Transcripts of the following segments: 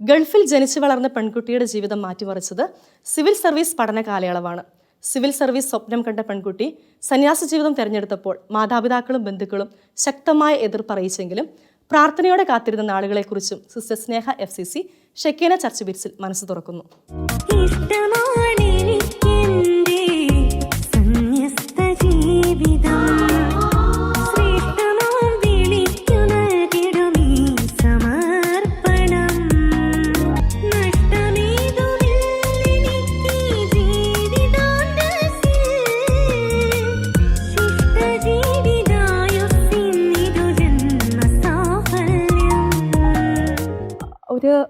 ഗൾഫിൽ ജനിച്ചു വളർന്ന പെൺകുട്ടിയുടെ ജീവിതം മാറ്റിമറിച്ചത് സിവിൽ സർവീസ് പഠന കാലയളവാണ്. സിവിൽ സർവീസ് സ്വപ്നം കണ്ട പെൺകുട്ടി സന്യാസ ജീവിതം തിരഞ്ഞെടുത്തപ്പോൾ മാതാപിതാക്കളും ബന്ധുക്കളും ശക്തമായ എതിർപ്പ് അറിയിച്ചെങ്കിലും പ്രാർത്ഥനയോടെ കാത്തിരുന്ന നാളുകളെക്കുറിച്ചും sister Sneha F C C Shekkena church ബിറ്റ്സിൽ മനസ്സ് തുറക്കുന്നു.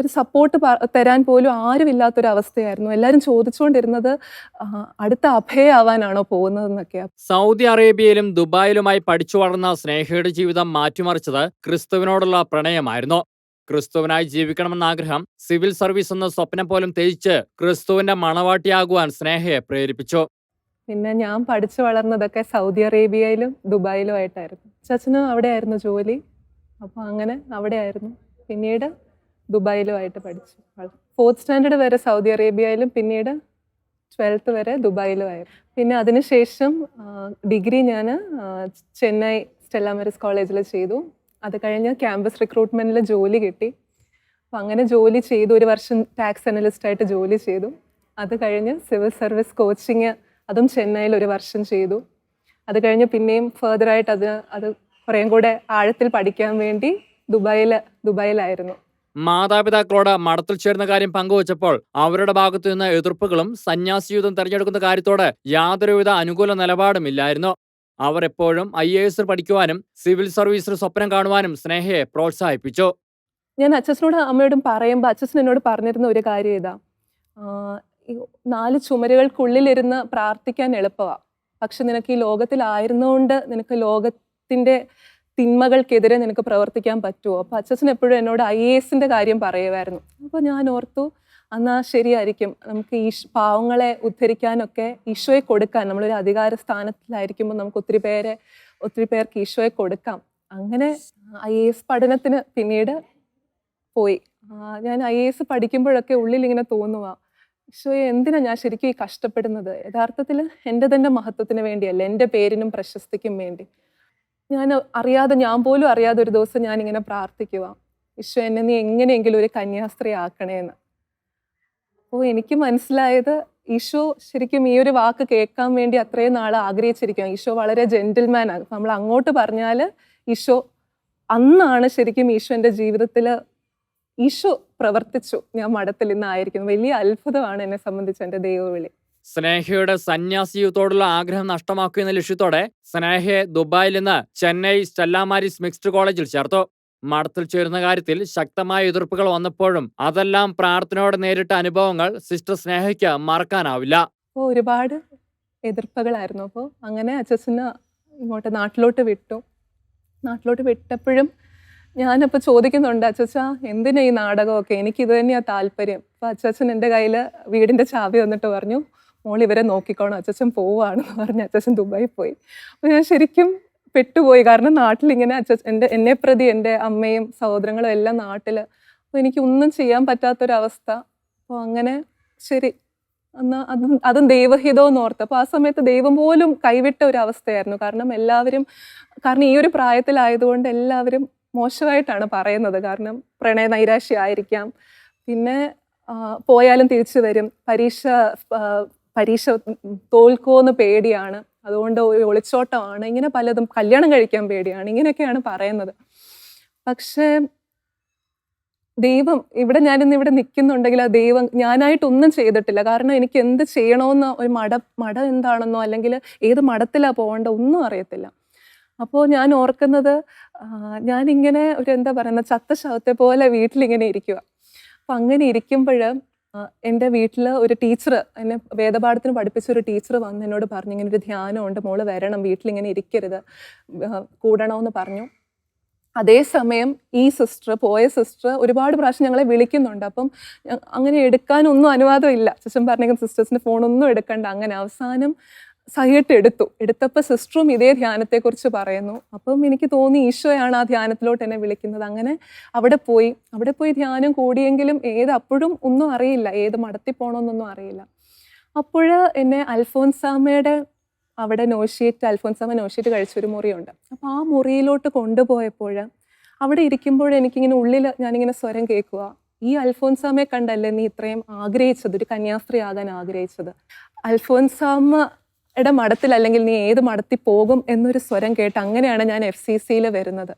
ഒരു സപ്പോർട്ട് തരാൻ പോലും ആരുമില്ലാത്തൊരു അവസ്ഥയായിരുന്നു എല്ലാവരും ചോദിച്ചുകൊണ്ടിരുന്നത് അടുത്ത അഭയാവാനാണോ എന്നൊക്കെ സൗദി അറേബ്യയിലും ദുബായിലുമായി പഠിച്ചു വളർന്ന സ്നേഹയുടെ ജീവിതം മാറ്റിമറിച്ചത് ക്രിസ്തുവിനോടുള്ള പ്രണയമായിരുന്നു. ക്രിസ്തുവിനായി ജീവിക്കണമെന്ന ആഗ്രഹം സിവിൽ സർവീസ് എന്ന സ്വപ്നം പോലും ത്യജിച്ച് ക്രിസ്തുവിന്റെ മണവാട്ടിയാകുവാൻ സ്നേഹയെ പ്രേരിപ്പിച്ചു. പിന്നെ ഞാൻ പഠിച്ചു വളർന്നതൊക്കെ സൗദി അറേബ്യയിലും ദുബായിലും ആയിട്ടായിരുന്നു. ചച്ചനും അവിടെയായിരുന്നു ജോലി. അപ്പോൾ അങ്ങനെ അവിടെയായിരുന്നു. പിന്നീട് ദുബായിലുമായിട്ട് പഠിച്ചു. ഫോർത്ത് സ്റ്റാൻഡേർഡ് വരെ സൗദി അറേബ്യയിലും പിന്നീട് ട്വൽത്ത് വരെ ദുബായിലുമായിരുന്നു. പിന്നെ അതിനുശേഷം ഡിഗ്രി ഞാൻ ചെന്നൈ സ്റ്റെല്ലാമരസ് കോളേജിൽ ചെയ്തു. അത് കഴിഞ്ഞ് ക്യാമ്പസ് റിക്രൂട്ട്മെന്റിൽ ജോലി കിട്ടി. അപ്പം അങ്ങനെ ജോലി ചെയ്തു. ഒരു വർഷം ടാക്സ് അനലിസ്റ്റായിട്ട് ജോലി ചെയ്തു. അത് കഴിഞ്ഞ് സിവിൽ സർവീസ് കോച്ചിങ് അതും ചെന്നൈയിൽ ഒരു വർഷം ചെയ്തു. അത് കഴിഞ്ഞ് പിന്നെയും ഫെർദറായിട്ട് അത് അത് കുറേം കൂടെ ആഴത്തിൽ പഠിക്കാൻ വേണ്ടി ദുബായിൽ ദുബായിലായിരുന്നു. മാതാപിതാക്കളോട് മഠത്തിൽ ചേരുന്ന കാര്യം പങ്കുവച്ചപ്പോൾ അവരുടെ ഭാഗത്തു നിന്ന് എതിർപ്പുകളും സന്യാസിയുധം തെരഞ്ഞെടുക്കുന്ന കാര്യത്തോട് യാതൊരുവിധ അനുകൂല നിലപാടും ഇല്ലായിരുന്നു. അവർ എപ്പോഴും ഐ എ എസ് പഠിക്കുവാനും സിവിൽ സർവീസിൽ സ്വപ്നം കാണുവാനും സ്നേഹയെ പ്രോത്സാഹിപ്പിച്ചു. ഞാൻ അച്ഛനോട് അമ്മയോടും പറയുമ്പോൾ അച്ഛൻ എന്നോട് പറഞ്ഞിരുന്ന ഒരു കാര്യം ഇതാ. നാല് ചുമരുകൾക്കുള്ളിലിരുന്ന് പ്രാർത്ഥിക്കാൻ എളുപ്പമാണ് പക്ഷെ നിനക്ക് ഈ ലോകത്തിലായിരുന്നുകൊണ്ട് നിനക്ക് ലോകത്തിന്റെ തിന്മകൾക്കെതിരെ നിനക്ക് പ്രവർത്തിക്കാൻ പറ്റുമോ അപ്പോൾ അച്ഛൻ എപ്പോഴും എന്നോട് ഐ എസിന്റെ കാര്യം പറയുമായിരുന്നു. അപ്പോൾ ഞാൻ ഓർത്തു എന്നാൽ ശരിയായിരിക്കും. നമുക്ക് ഈ പാവങ്ങളെ ഉദ്ധരിക്കാനൊക്കെ ഈശോയെ കൊടുക്കാൻ. നമ്മളൊരു അധികാര സ്ഥാനത്തിലായിരിക്കുമ്പോൾ നമുക്ക് ഒത്തിരി പേരെ ഒത്തിരി പേർക്ക് ഈശോയെ കൊടുക്കാം. അങ്ങനെ ഐ എ എസ് പഠനത്തിന് പിന്നീട് പോയി. ഞാൻ ഐ എ എസ് പഠിക്കുമ്പോഴൊക്കെ ഉള്ളിൽ ഇങ്ങനെ തോന്നുക ഈശോയെ എന്തിനാ ഞാൻ ശരിക്കും ഈ കഷ്ടപ്പെടുന്നത്? യഥാർത്ഥത്തിൽ എന്റെ തന്നെ മഹത്വത്തിന് വേണ്ടിയല്ല? എന്റെ പേരിനും പ്രശസ്തിക്കും വേണ്ടി. ഞാൻ അറിയാതെ ഞാൻ പോലും അറിയാതെ ഒരു ദിവസം ഞാൻ ഇങ്ങനെ പ്രാർത്ഥിക്കുക ഈശോ എന്നെ നീ എങ്ങനെയെങ്കിലും ഒരു കന്യാസ്ത്രീ ആക്കണേന്ന് അപ്പോൾ എനിക്ക് മനസ്സിലായത് ഈശോ ശരിക്കും ഈ ഒരു വാക്ക് കേൾക്കാൻ വേണ്ടി അത്രയും നാൾ ആഗ്രഹിച്ചിരിക്കുകയാണ് ഈശോ വളരെ ജെന്റിൽമാനാണ് നമ്മൾ അങ്ങോട്ട് പറഞ്ഞാൽ ഈശോ അന്നാണ് ശരിക്കും ഈശോ എന്റെ ജീവിതത്തിൽ ഈശോ പ്രവർത്തിച്ചു. ഞാൻ മഠത്തിൽ ഇന്നായിരിക്കുന്നു. വലിയ അത്ഭുതമാണ് എന്നെ സംബന്ധിച്ച് എന്റെ ദൈവവിളി. സ്നേഹയുടെ സന്യാസിയുത്തോടുള്ള ആഗ്രഹം നഷ്ടമാക്കുന്ന ലക്ഷ്യത്തോടെ സ്നേഹയെ ദുബായിൽ നിന്ന് ചെന്നൈ സ്റ്റെല്ലാമാരിസ് മിക്സ്ഡ് കോളേജിൽ ചേർത്തു. മഠത്തിൽ ചേരുന്ന കാര്യത്തിൽ ശക്തമായ എതിർപ്പുകൾ വന്നപ്പോഴും അതെല്ലാം പ്രാർത്ഥനയോടെ നേരിട്ട അനുഭവങ്ങൾ സിസ്റ്റർ സ്നേഹയ്ക്ക് മറക്കാനാവില്ല. ഒരുപാട് എതിർപ്പുകളായിരുന്നു. അപ്പോൾ അങ്ങനെ അച്ഛന് ഇങ്ങോട്ട് നാട്ടിലോട്ട് വിട്ടു. നാട്ടിലോട്ട് വിട്ടപ്പോഴും ഞാനപ്പോൾ ചോദിക്കുന്നുണ്ട് അച്ചച്ച എന്തിനാ ഈ നാടകമൊക്കെ? എനിക്കിത് തന്നെയാണ് താല്പര്യം. അപ്പോൾ അച്ചച്ചൻ എന്റെ കയ്യിൽ വീടിന്റെ ചാവി വന്നിട്ട് പറഞ്ഞു മോൾ ഇവരെ നോക്കിക്കോണം അച്ഛൻ പോവാണെന്ന് പറഞ്ഞ് അച്ഛൻ ദുബായി പോയി. അപ്പോൾ ഞാൻ ശരിക്കും പെട്ടുപോയി. കാരണം നാട്ടിലിങ്ങനെ അച്ഛൻ എന്റെ എന്നെ പ്രതി എന്റെ അമ്മയും സഹോദരങ്ങളും എല്ലാം നാട്ടിൽ അപ്പോൾ എനിക്ക് ഒന്നും ചെയ്യാൻ പറ്റാത്തൊരവസ്ഥ. അപ്പോൾ അങ്ങനെ ശരി എന്നാൽ അതും അതും ദൈവഹിതമെന്ന് ഓർത്ത്. അപ്പോൾ ആ സമയത്ത് ദൈവം പോലും കൈവിട്ട ഒരു അവസ്ഥയായിരുന്നു കാരണം എല്ലാവരും കാരണം ഈ ഒരു പ്രായത്തിലായതുകൊണ്ട് എല്ലാവരും മോശമായിട്ടാണ് പറയുന്നത്. കാരണം പ്രണയ നൈരാശ്യമായിരിക്കാം. പിന്നെ പോയാലും തിരിച്ചു വരും. പരീക്ഷ പരീക്ഷ തോൽക്കുമെന്ന് പേടിയാണ്. അതുകൊണ്ട് ഒരു ഒളിച്ചോട്ടമാണ്. ഇങ്ങനെ പലതും കല്യാണം കഴിക്കാൻ പേടിയാണ്. ഇങ്ങനെയൊക്കെയാണ് പറയുന്നത്. പക്ഷേ ദൈവം ഇവിടെ ഞാനിന്ന് ഇവിടെ നിൽക്കുന്നുണ്ടെങ്കിൽ ആ ദൈവം ഞാനായിട്ടൊന്നും ചെയ്തിട്ടില്ല. കാരണം എനിക്ക് എന്ത് ചെയ്യണമെന്ന് ഒരു മട മട എന്താണെന്നോ അല്ലെങ്കിൽ ഏത് മഠത്തിലാണ് പോകേണ്ട ഒന്നും അറിയത്തില്ല. അപ്പോൾ ഞാൻ ഓർക്കുന്നത് ഞാനിങ്ങനെ ഒരു എന്താ പറയുന്ന ചത്ത ശവത്തെ പോലെ വീട്ടിലിങ്ങനെ ഇരിക്കുക അപ്പം അങ്ങനെ ഇരിക്കുമ്പോൾ എന്റെ വീട്ടിൽ ഒരു ടീച്ചർ എന്നെ വേദപാഠത്തിന് പഠിപ്പിച്ച ഒരു ടീച്ചർ വന്ന് എന്നോട് പറഞ്ഞു ഇങ്ങനെ ഒരു ധ്യാനമുണ്ട് മോൾ വരണം വീട്ടിലിങ്ങനെ ഇരിക്കരുത്. കൂടണമെന്ന് പറഞ്ഞു. അതേസമയം ഈ സിസ്റ്റർ പോയ സിസ്റ്റർ ഒരുപാട് പ്രാവശ്യം ഞങ്ങളെ വിളിക്കുന്നുണ്ട്. അപ്പം അങ്ങനെ എടുക്കാനൊന്നും അനുവാദമില്ല. സിസ്റ്റർ പറഞ്ഞേക്കും സിസ്റ്റേഴ്സിന്റെ ഫോണൊന്നും എടുക്കണ്ട. അങ്ങനെ അവസാനം സഹിയിട്ട് എടുത്തു. എടുത്തപ്പോൾ സിസ്റ്ററും ഇതേ ധ്യാനത്തെക്കുറിച്ച് പറയുന്നു. അപ്പം എനിക്ക് തോന്നി ഈശോയാണ് ആ ധ്യാനത്തിലോട്ട് എന്നെ വിളിക്കുന്നത്. അങ്ങനെ അവിടെ പോയി. അവിടെ പോയി ധ്യാനം കൂടിയെങ്കിലും ഏത് അപ്പോഴും ഒന്നും അറിയില്ല. ഏത് മടത്തി പോകണമെന്നൊന്നും അറിയില്ല. അപ്പോൾ എന്നെ അൽഫോൻസാമയുടെ അവിടെ നോഷിയേറ്റ് അൽഫോൻസാമ നോഷിയേറ്റ് കഴിച്ചൊരു മുറിയുണ്ട്. അപ്പോൾ ആ മുറിയിലോട്ട് കൊണ്ടുപോയപ്പോൾ അവിടെ ഇരിക്കുമ്പോൾ എനിക്കിങ്ങനെ ഉള്ളിൽ ഞാനിങ്ങനെ സ്വരം കേൾക്കുക. ഈ അൽഫോൻസാമയെ കണ്ടല്ലേ നീ ഇത്രയും ആഗ്രഹിച്ചത്? ഒരു കന്യാസ്ത്രീ ആകാൻ ആഗ്രഹിച്ചത്. അൽഫോൻസാമയുടെ മഠത്തിൽ അല്ലെങ്കിൽ നീ ഏത് മഠത്തിൽ പോകും എന്നൊരു സ്വരം കേട്ട് അങ്ങനെയാണ് ഞാൻ എഫ് സി സിയിൽ വരുന്നത്.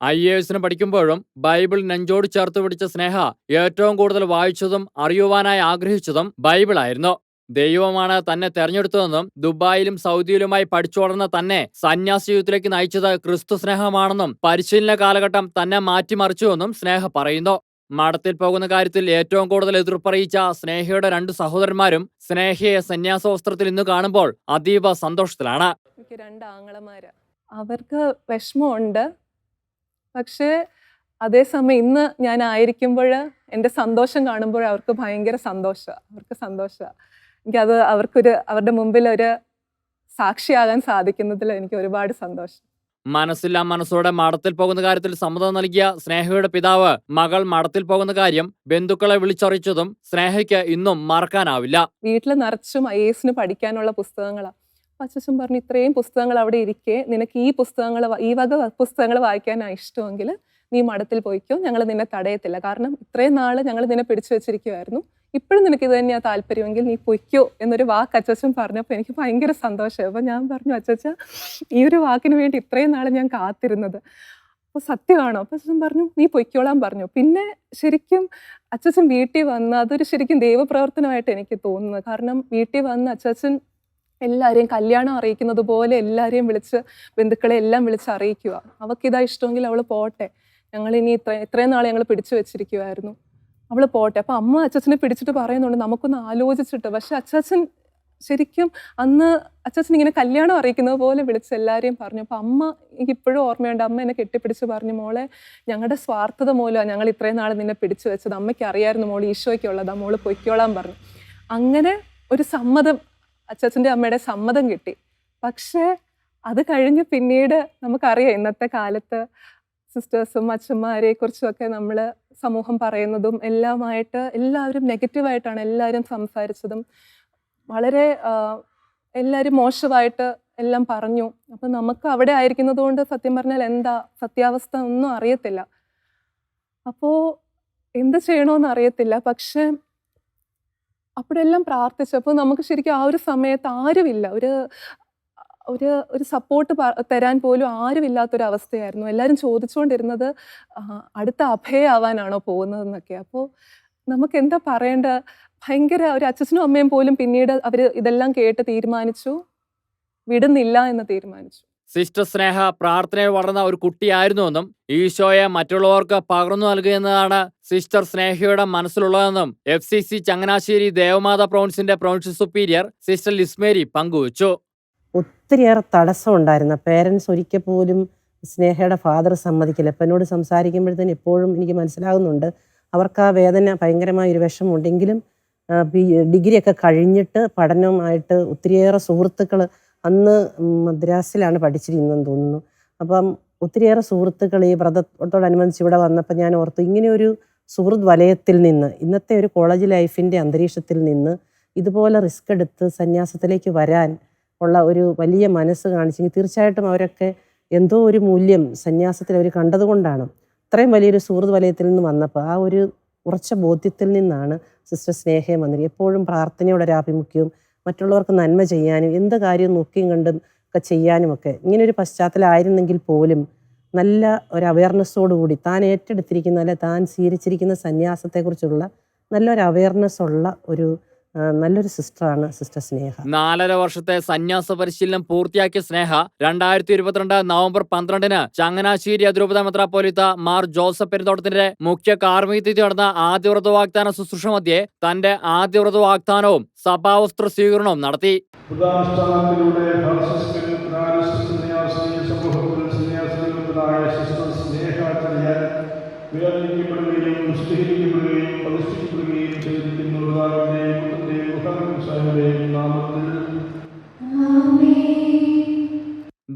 ഐ എ എസിന് പഠിക്കുമ്പോഴും ബൈബിൾ നെഞ്ചോട് ചേർത്ത് പിടിച്ച സ്നേഹ ഏറ്റവും കൂടുതൽ വായിച്ചതും അറിയുവാനായി ആഗ്രഹിച്ചതും ബൈബിൾ ആയിരുന്നു. ദൈവമാണ് തന്നെ തെരഞ്ഞെടുത്തതെന്നും ദുബായിലും സൗദിയിലുമായി പഠിച്ചു വളർന്ന തന്നെ സന്യാസി ജീവിതത്തിലേക്ക് നയിച്ചത് ക്രിസ്തു സ്നേഹമാണെന്നും പരിശീലന കാലഘട്ടം തന്നെ മാറ്റിമറിച്ചുവെന്നും സ്നേഹ പറയുന്നു. മഠത്തിൽ പോകുന്ന കാര്യത്തിൽ ഏറ്റവും കൂടുതൽ എതിർപ്പറിയിച്ച സ്നേഹയുടെ രണ്ട് സഹോദരന്മാരും സ്നേഹയെ സന്യാസ വസ്ത്രത്തിൽ ഇന്ന് കാണുമ്പോൾ അതീവ സന്തോഷത്തിലാണ്. എനിക്ക് അവർക്ക് വിഷമമുണ്ട്. പക്ഷേ അതേസമയം ഇന്ന് ഞാൻ ആയിരിക്കുമ്പോൾ എന്റെ സന്തോഷം കാണുമ്പോൾ അവർക്ക് ഭയങ്കര സന്തോഷമാണ് അവർക്ക് സന്തോഷമാണ് എനിക്കത് അവർക്കൊരു അവരുടെ മുമ്പിൽ ഒരു സാക്ഷിയാകാൻ സാധിക്കുന്നതിൽ എനിക്ക് ഒരുപാട് സന്തോഷം. മനസ്സില്ലാ മനസ്സോടെ മഠത്തിൽ പോകുന്ന കാര്യത്തിൽ സമ്മതം നൽകിയ സ്നേഹയുടെ പിതാവ് മകൾ മഠത്തിൽ പോകുന്ന കാര്യം ബന്ധുക്കളെ വിളിച്ചറിയിച്ചതും സ്നേഹയ്ക്ക് ഇന്നും മറക്കാനാവില്ല. വീട്ടിൽ നിറച്ചും ഐ എസിന് പഠിക്കാനുള്ള പുസ്തകങ്ങളാണ് അച്ഛൻ പറഞ്ഞു ഇത്രയും പുസ്തകങ്ങൾ അവിടെ ഇരിക്കെ. നിനക്ക് ഈ പുസ്തകങ്ങൾ ഈ വക പുസ്തകങ്ങൾ വായിക്കാനാണ് ഇഷ്ടമെങ്കിൽ നീ മഠത്തിൽ പോയിക്കോ. ഞങ്ങൾ നിന്നെ തടയത്തില്ല. കാരണം ഇത്രയും നാൾ ഞങ്ങൾ നിന്നെ പിടിച്ചു വെച്ചിരിക്കുമായിരുന്നു ഇപ്പോഴും നിനക്ക് ഇത് തന്നെയാ താല്പര്യമെങ്കിൽ നീ പൊയ്ക്കോ എന്നൊരു വാക്ക് അച്ചച്ചൻ പറഞ്ഞപ്പോൾ എനിക്ക് ഭയങ്കര സന്തോഷമായി. അപ്പോൾ ഞാൻ പറഞ്ഞു അച്ചച്ച ഈ ഒരു വാക്കിന് വേണ്ടി ഇത്രയും നാൾ ഞാൻ കാത്തിരുന്നത്. അപ്പോൾ സത്യമാണോ? അപ്പോൾ അച്ഛൻ പറഞ്ഞു നീ പൊയ്ക്കോളാൻ പറഞ്ഞു. പിന്നെ ശരിക്കും അച്ചച്ചൻ വീട്ടിൽ വന്ന് അതൊരു ശരിക്കും ദൈവപ്രവർത്തനമായിട്ട് എനിക്ക് തോന്നുന്നത് കാരണം വീട്ടിൽ വന്ന് അച്ചച്ചൻ എല്ലാവരെയും കല്യാണം അറിയിക്കുന്നത് പോലെ എല്ലാവരെയും വിളിച്ച് ബന്ധുക്കളെ എല്ലാം വിളിച്ച് അറിയിക്കുക. അവൾക്കിതാ ഇഷ്ടമെങ്കിൽ അവൾ പോട്ടെ. ഞങ്ങൾ ഇനി ഇത്ര ഇത്രയും നാൾ ഞങ്ങൾ പിടിച്ചു വെച്ചിരിക്കുമായിരുന്നു അവൾ പോട്ടെ. അപ്പം അമ്മ അച്ചച്ചനെ പിടിച്ചിട്ട് പറയുന്നുണ്ട് നമുക്കൊന്ന് ആലോചിച്ചിട്ട്. പക്ഷെ അച്ചച്ചൻ ശരിക്കും അന്ന് അച്ചച്ചൻ ഇങ്ങനെ കല്യാണം അറിയിക്കുന്നത് പോലെ വിളിച്ച് എല്ലാവരെയും പറഞ്ഞു. അപ്പം അമ്മ എനിക്ക് ഇപ്പോഴും ഓർമ്മയുണ്ട് അമ്മ എന്നെ കെട്ടിപ്പിടിച്ച് പറഞ്ഞു മോളെ ഞങ്ങളുടെ സ്വാർത്ഥത മൂലമാണ് ഞങ്ങൾ ഇത്രയും നാൾ നിന്നെ പിടിച്ചു വെച്ചത്. അമ്മയ്ക്ക് അറിയായിരുന്നു മോൾ ഈശോയ്ക്കുള്ളതാ മോൾ പൊയ്ക്കോളാൻ പറഞ്ഞു. അങ്ങനെ ഒരു സമ്മതം അച്ചച്ചന്റെ അമ്മയുടെ സമ്മതം കിട്ടി. പക്ഷേ അത് കഴിഞ്ഞ് പിന്നീട് നമുക്കറിയാം ഇന്നത്തെ കാലത്ത് സിസ്റ്റേഴ്സും അച്ഛന്മാരെ കുറിച്ചുമൊക്കെ നമ്മൾ സമൂഹം പറയുന്നതും എല്ലാമായിട്ട് എല്ലാവരും നെഗറ്റീവായിട്ടാണ് എല്ലാവരും സംസാരിച്ചതും. വളരെ എല്ലാവരും മോശമായിട്ട് എല്ലാം പറഞ്ഞു. അപ്പം നമുക്ക് അവിടെ ആയിരിക്കുന്നത് കൊണ്ട് സത്യം പറഞ്ഞാൽ എന്താ സത്യാവസ്ഥ ഒന്നും അറിയത്തില്ല. അപ്പോൾ എന്ത് ചെയ്യണമെന്ന് അറിയത്തില്ല. പക്ഷേ അപ്പോഴെല്ലാം പ്രാർത്ഥിച്ചപ്പോൾ നമുക്ക് ശരിക്കും ആ ഒരു സമയത്ത് ആരുമില്ല. ഒരു ഒരു ഒരു സപ്പോർട്ട് തരാൻ പോലും ആരുമില്ലാത്തൊരു അവസ്ഥയായിരുന്നു എല്ലാവരും ചോദിച്ചുകൊണ്ടിരുന്നത് അടുത്ത അഭയാവാനാണോ പോകുന്നതെന്നൊക്കെ. അപ്പോൾ നമുക്ക് എന്താ പറയേണ്ട? ഭയങ്കര ഒരു അച്ഛനും അമ്മയും പോലും പിന്നീട് അവർ ഇതെല്ലാം കേട്ട് തീരുമാനിച്ചു. വിടുന്നില്ല എന്ന് തീരുമാനിച്ചു. സിസ്റ്റർ സ്നേഹ പ്രാർത്ഥനയിൽ വളർന്ന ഒരു കുട്ടിയായിരുന്നുവെന്നും ഈശോയെ മറ്റുള്ളവർക്ക് പകർന്നു നൽകുന്നതാണ് സിസ്റ്റർ സ്നേഹയുടെ മനസ്സിലുള്ളതെന്നും F C C Changanassery Devamatha പ്രൗൺസിന്റെ prawns superior sister Lismary പങ്കുവച്ചു. ഒത്തിരിയേറെ തടസ്സം ഉണ്ടായിരുന്നു. പേരൻസ് ഒരിക്കൽ പോലും സ്നേഹയുടെ ഫാദർ സമ്മതിക്കില്ല. അപ്പം എന്നോട് സംസാരിക്കുമ്പോഴത്തേന് എപ്പോഴും എനിക്ക് മനസ്സിലാകുന്നുണ്ട്. അവർക്ക് ആ വേദന ഭയങ്കരമായ ഒരു വിഷമമുണ്ടെങ്കിലും ഡിഗ്രി ഒക്കെ കഴിഞ്ഞിട്ട് പഠനവുമായിട്ട് ഒത്തിരിയേറെ സുഹൃത്തുക്കൾ അന്ന് മദ്രാസിലാണ് പഠിച്ചിരുന്നതെന്ന് തോന്നുന്നു. അപ്പം ഒത്തിരിയേറെ സുഹൃത്തുക്കൾ ഈ വ്രതത്തോടനുബന്ധിച്ച് ഇവിടെ വന്നപ്പോൾ ഞാൻ ഓർത്തു ഇങ്ങനെ ഒരു സുഹൃത്ത് വലയത്തിൽ നിന്ന് ഇന്നത്തെ ഒരു കോളേജ് ലൈഫിന്റെ അന്തരീക്ഷത്തിൽ നിന്ന് ഇതുപോലെ റിസ്ക് എടുത്ത് സന്യാസത്തിലേക്ക് വരാൻ ഉള്ള ഒരു വലിയ മനസ്സ് കാണിച്ചെങ്കിൽ തീർച്ചയായിട്ടും അവരൊക്കെ എന്തോ ഒരു മൂല്യം സന്യാസത്തിൽ അവർ കണ്ടതുകൊണ്ടാണ്. ഇത്രയും വലിയൊരു സുഹൃത് വലയത്തിൽ നിന്ന് വന്നപ്പോൾ ആ ഒരു ഉറച്ച ബോധ്യത്തിൽ നിന്നാണ് സിസ്റ്റർ സ്നേഹയും വന്നത്. എപ്പോഴും പ്രാർത്ഥനയുടെ ഒരാഭിമുഖ്യവും മറ്റുള്ളവർക്ക് നന്മ ചെയ്യാനും എന്ത് കാര്യം നോക്കിയും കണ്ടും ഒക്കെ ചെയ്യാനും ഒക്കെ ഇങ്ങനെ ഒരു പശ്ചാത്തലമായിരുന്നെങ്കിൽ പോലും നല്ല ഒരു അവയർനെസ്സോടുകൂടി താൻ ഏറ്റെടുത്തിരിക്കുന്ന അല്ലെ താൻ സ്വീകരിച്ചിരിക്കുന്ന സന്യാസത്തെക്കുറിച്ചുള്ള നല്ലൊരു അവയർനെസ് ഉള്ള ഒരു നല്ലൊരു സിസ്റ്ററാണ് സിസ്റ്റർ സ്നേഹ. നാലര വർഷത്തെ സന്യാസ പരിശീലനം പൂർത്തിയാക്കിയ സ്നേഹ രണ്ടായിരത്തി ഇരുപത്തിരണ്ട് നവംബർ പന്ത്രണ്ടിന് ചങ്ങനാശ്ശേരി അതിരൂപത മെത്രാപ്പോലിത്ത മാർ ജോസഫ് പെരുന്തോട്ടത്തിന്റെ മുഖ്യ കാർമ്മികത്തിൽ നടന്ന ആദ്യ വ്രത വാഗ്ദാന ശുശ്രൂഷ മധ്യേ തന്റെ ആദ്യ വ്രത വാഗ്ദാനവും സഭാവസ്ത്ര സ്വീകരണവും നടത്തി.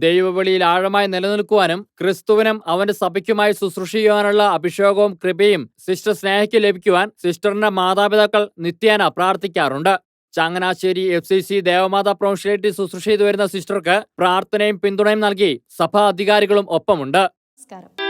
ദൈവവിളിയിൽ ആഴമായി നിലനിൽക്കുവാനും ക്രിസ്തുവിനും അവന്റെ സഭയ്ക്കുമായി ശുശ്രൂഷിക്കുവാനുള്ള അഭിഷേകവും കൃപയും സിസ്റ്റർ സ്നേഹയ്ക്ക് ലഭിക്കുവാൻ സിസ്റ്ററിന്റെ മാതാപിതാക്കൾ നിത്യേന പ്രാർത്ഥിക്കാറുണ്ട്. Changanassery F C C Devamatha പ്രൊഫഷണേറ്റ് ശുശ്രൂഷ ചെയ്തു വരുന്ന സിസ്റ്റർക്ക് പ്രാർത്ഥനയും പിന്തുണയും നൽകി സഭാ അധികാരികളും ഒപ്പമുണ്ട്. നമസ്കാരം.